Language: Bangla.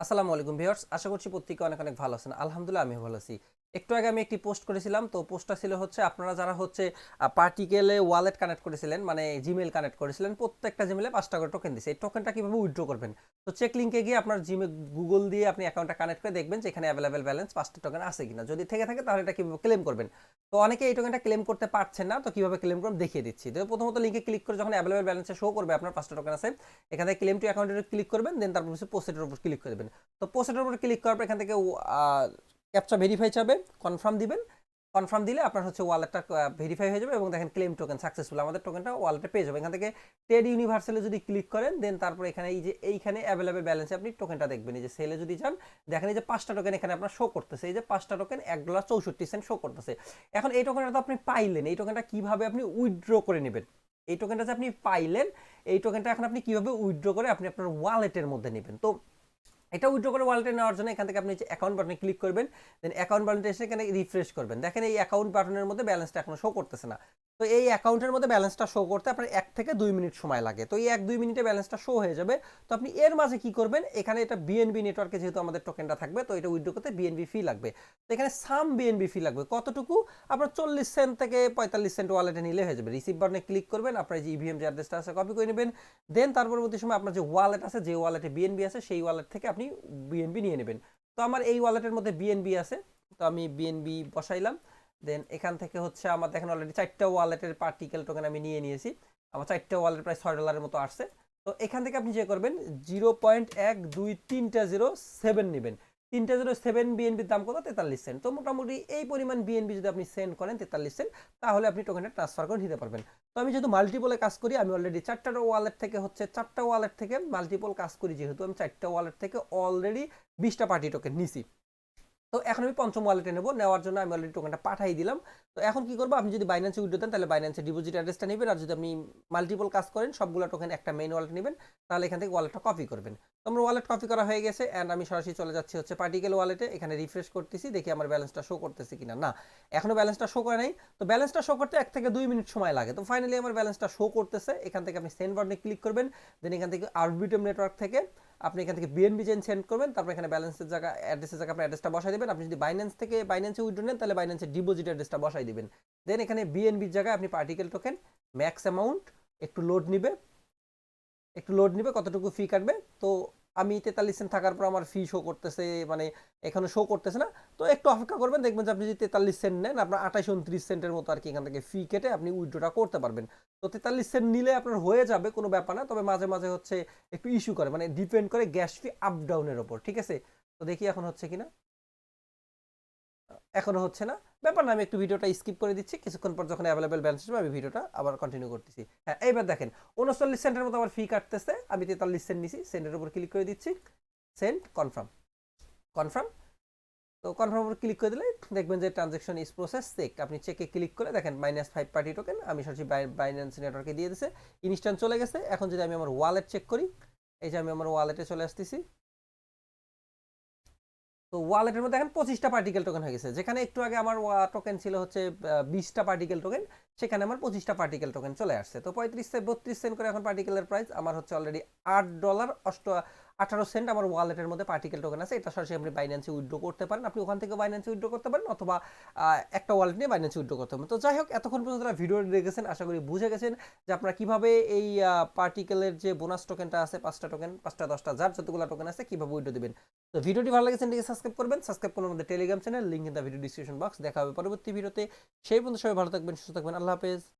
আসসালামু আলাইকুম ভিউয়ার্স আশা করছি প্রত্যেকে অনেক অনেক ভালো আছেন। আলহামদুলিল্লাহ আমি ভালো আছি। একটু আগে আমি একটি পোস্ট করেছিলাম, তো পোস্টটা ছিল হচ্ছে আপনারা যারা হচ্ছে পার্টিকেলে ওয়ালেট কানেক্ট করেছিলেন মানে জিমেল কানেক্ট করেছিলেন, প্রত্যেকটা জিমেলে পাঁচ টাকা টোকেন দিছে। এই টোকেনটা কীভাবে উইথড্র করবেন? তো চেক লিঙ্কে গিয়ে আপনার জিমে গুগল দিয়ে আপনি অ্যাকাউন্টটা কানেক্ট করে দেখবেন যে এখানে অ্যাভেলেবেল ব্যালেন্স পাঁচটা টোকেন আছে কিনা। যদি থেকে থাকে তাহলে এটা কীভাবে ক্লেম করবেন? তো অনেকে এই টোকেনটা ক্লেম করতে পারছেন না, তো কীভাবে ক্লেম করবেন দেখিয়ে দিচ্ছি। তো প্রথমত লিঙ্কে ক্লিক করে যখন অ্যাভেলেবেল ব্যালেন্সে শো করবে, আপনার পাঁচটা টোকেন আছে, এখানে ক্লেম টু অ্যাকাউন্টের ক্লিক করবেন দেন তারপর হচ্ছে পোস্টের উপর ক্লিক করে দেবেন। তো পোস্টের উপর ক্লিক করার পর এখান থেকে ক্যাপচা ভেরিফাই চাবে কনফার্ম দিবেন। কনফার্ম দিলে আপনার হচ্ছে ওয়ালেটটা ভেরিফাই হয়ে যাবে এবং দেখেন ক্লেম টোকেন সাকসেসফুল আমাদের টোকেনটা ওয়ালেটে পেয়ে যাবে। এখান থেকে টেড ইউনিভার্সালে যদি ক্লিক করেন দেন তারপর এখানে এই যে, এইখানে অ্যাভেলেবেল ব্যালেন্সে আপনি টোকেনটা দেখবেন। এই যে সেলে যদি যান, দেখেন এই যে পাঁচটা টোকেন এখানে আপনার শো করতেছে। এই যে পাঁচটা টোকেন এক ডলার চৌষট্টি সেন্ট শো করতেছে। এখন এই টোকেনটা তো আপনি পাইলেন, এই টোকেনটা কীভাবে আপনি উইথড্র করে নেবেন? এই টোকেনটা যে আপনি পাইলেন, এই টোকেনটা এখন আপনি কীভাবে উইথড্র করে আপনি আপনার ওয়ালেটের মধ্যে নেবেন? তো এটা উইথড্র করে ওয়ালেটে নেওয়ার জন্য এখান থেকে আপনি অ্যাকাউন্ট বাটনে ক্লিক করবেন দেন অ্যাকাউন্ট বাটনটা এসে এখানে রিফ্রেশ করবেন। দেখেন এই অ্যাকাউন্ট বাটনের মধ্যে ব্যালেন্সটা এখনও শো করতেছে না। তো এই অ্যাকাউন্টের মধ্যে ব্যালেন্সটা শো করতে আপনার এক থেকে দুই মিনিট সময় লাগে। তো এই এক দুই মিনিটে ব্যালেন্সটা শো হয়ে যাবে। তো আপনি এর মাঝে কি করবেন? এখানে এটা বিএনবি নেটওয়ার্কে যেহেতু আমাদের টোকেনটা থাকবে, তো এটা উইথড্র করতে বিএনবি ফি লাগবে। তো এখানে সাম বিএনবি ফি লাগবে। কতটুকু? আপনার চল্লিশ সেন্ট থেকে পঁয়তাল্লিশ সেন্ট ওয়ালেটে নিলে হয়ে যাবে। রিসিভ বাটনে ক্লিক করবেন, আপনার যে ইভিএম যে অ্যাড্রেসটা আছে কপি করে নেবেন। দেন তার পরবর্তী সময় আপনার যে ওয়ালেট আছে, যে ওয়ালেটে বিএনবি আছে, সেই ওয়ালেট থেকে আপনি বিএনবি নিয়ে নেবেন। তো আমার এই ওয়ালেটের মধ্যে বিএনবি আছে। তো আমি বিএনবি বসাইলাম। দেন এখান থেকে হচ্ছে আমার দেখেন অলরেডি চারটা ওয়ালেটের পার্টিকেল টোকেন আমি নিয়ে নিয়েছি। আমার চারটা ওয়ালেট প্রায় ছয় ডলারের মতো আসছে। তো এখান থেকে আপনি যে করবেন জিরো পয়েন্ট এক দুই তিনটা জিরো সেভেন নেবেন। তিনটা জিরো সেভেন বিএনবির দাম কত? তেতাল্লিশ সেন্ট তো মোটামুটি এই পরিমাণ বিএনবি যদি আপনি সেন্ড করেন, তেতাল্লিশ সেন্ট তাহলে আপনি টোকেনটা ট্রান্সফার করে নিতে পারবেন। তো আমি যেহেতু মাল্টিপলে কাজ করি, আমি অলরেডি চারটা ওয়ালেট থেকে হচ্ছে, চারটা ওয়ালেট থেকে মাল্টিপল কাজ করি, যেহেতু আমি চারটা ওয়ালেট থেকে অলরেডি বিশটা পার্টি টোকেন নিছি। তো এখন আমি পঞ্চম ওয়ালেটে নেব, নেওয়ার জন্য আমি অলরেডি টোকেনটা পাঠাই দিলাম। তো এখন কি করব? আপনি যদি বাইন্যান্সে উইড্রো দেন, তাহলে বাইন্যান্সে ডিপোজিট অ্যাড্রেসটা নেবেন, আর যদি আপনি মাল্টিপল কাজ করেন, সবগুলো টোকেন একটা মেইন ওয়ালেট নেবেন, তাহলে এখান থেকে ওয়ালেটটা কপি করবেন। তো আমার ওয়ালেট কপি করা হয়ে গেছে অ্যান্ড আমি সরাসরি চলে যাচ্ছি হচ্ছে পার্টিকেল ওয়ালেটে এখানে রিফ্রেশ করতেছি, দেখি আমার ব্যালেন্সটা শো করতেছে কিনা। না এখনও ব্যালেন্সটা শো করে নাই। তো ব্যালেন্সটা শো করতে এক থেকে দুই মিনিট সময় লাগে। তো ফাইনালি আমার ব্যালেন্সটা শো করতেছে। এখান থেকে আপনি সেন্ড বাটনে ক্লিক করবেন দেন এখান থেকে আরবিটিএম নেটওয়ার্ক থেকে আপনি এখান থেকে বিএনবি চেন সেন্ড করবেন, তারপর এখানে ব্যালেন্সের জায়গা অ্যাড্রেসের জায়গা আপনি অ্যাড্রেসটা বসাই দেবেন। আপনি যদি বাইন্যান্স থেকে বাইন্যান্সে উইড্রো নেন, তাহলে বাইন্যান্সের ডিপোজিট অ্যাড্রেসটা বসাই দেবেন। দেন এখানে বিএনবির জায়গায় আপনি পার্টিকেল টোকেন ম্যাক্স অ্যামাউন্ট একটু লোড নিবে। একটু লোড নিবে, কতটুকু ফি কাটবে? তো আমি তেতাল্লিশ সেন্ট থাকার পর আমার ফি শো করতেছে মানে এখানে শো করতেছে না। তো একটু অপেক্ষা করবেন, দেখবেন যে আপনি যদি তেতাল্লিশ সেন্ট নেন, আপনার আঠাশ উনত্রিশ সেন্টের মতো আর কি এখান থেকে ফি কেটে আপনি উইড্রোটা করতে পারবেন। তো তেতাল্লিশ সেন্ট নিলে আপনার হয়ে যাবে, কোনো ব্যাপার না। তবে মাঝে মাঝে হচ্ছে একটু ইস্যু করে মানে ডিপেন্ড করে গ্যাস ফি আপ ডাউনের ওপর, ঠিক আছে? তো দেখি এখন হচ্ছে কিনা। এখনও হচ্ছে না। ব্যাপার না, আমি একটু ভিডিওটা স্কিপ করে দিচ্ছি। কিছুক্ষণ পর যখন অ্যাভেলেবেল ব্যালেন্স হবে আমি ভিডিওটা আবার কন্টিনিউ করতেছি। হ্যাঁ এইবার দেখেন উনচল্লিশ সেন্টের মতো আমার ফি কাটতেছে। আমি তেতাল্লিশ সেন্ট নিছি সেন্টের উপর ক্লিক করে দিচ্ছি। সেন্ট কনফার্ম কনফার্ম তো কনফার্ম উপর ক্লিক করে দিলে দেখবেন যে ট্রানজেকশন ইজ প্রসেস চেক আপনি চেকে ক্লিক করে দেখেন মাইনাস ফাইভ পার্টি টোকেন আমি সরাসরি বাইন্যান্স নেটওয়ার্কে দিয়ে দিছে ইনস্ট্যান্ট চলে গেছে। এখন যদি আমি আমার ওয়ালেট চেক করি, এই যে আমি আমার ওয়ালেটে চলে আসতেছি। তো ওয়ালেটের মধ্যে এখন পঁচিশটা পার্টিকেল টোকেন হয়ে গেছে। যেখানে একটু আগে আমার টোকেন ছিল হচ্ছে বিশটা পার্টিকেল টোকেন সেখানে আমার পঁচিশটা পার্টিকেল টোকেন চলে আসছে। তো পঁয়ত্রিশ সেন্ট বত্রিশ সেন্ট করে এখন পার্টিকেলের প্রাইস আমার হচ্ছে অলরেডি আট ডলার অষ্ট আঠারো সেন্ট আমার ওয়ালেটের মধ্যে পার্টিকেল টোকেন আছে। এটা সরাসরি আপনি বাইন্যান্সে উইড্রো করতে পারেন। আপনি ওখান থেকে বাইন্যান্সে উইড্রো করতে পারেন অথবা একটা ওয়ালেট নিয়ে বাইন্যান্সে উইড্রো করতে পারেন। তো যাই হোক, এতক্ষণ পর্যন্ত আপনারা ভিডিও দেখেছেন, আশা করি বুঝে গেছেন যে আপনারা কীভাবে এই পার্টিকেলের যে বোনাস টোকেনটা আছে, পাঁচটা টোকেন পাঁচটা, দশটা, যার যতগুলো টোকেন আছে, কীভাবে উইড্রো দিবেন। তো ভিডিওটি ভালো লেগেছে, এটিকে সাবস্ক্রাইব করবেন। সাবস্ক্রাইব করুন আমাদের Telegram channel link in the video description box দেখা হবে পরবর্তী ভিডিওতে সেই পর্যন্ত সবাই ভালো থাকবেন, সুস্থ থাকবেন। আল্লাহ হাফেজ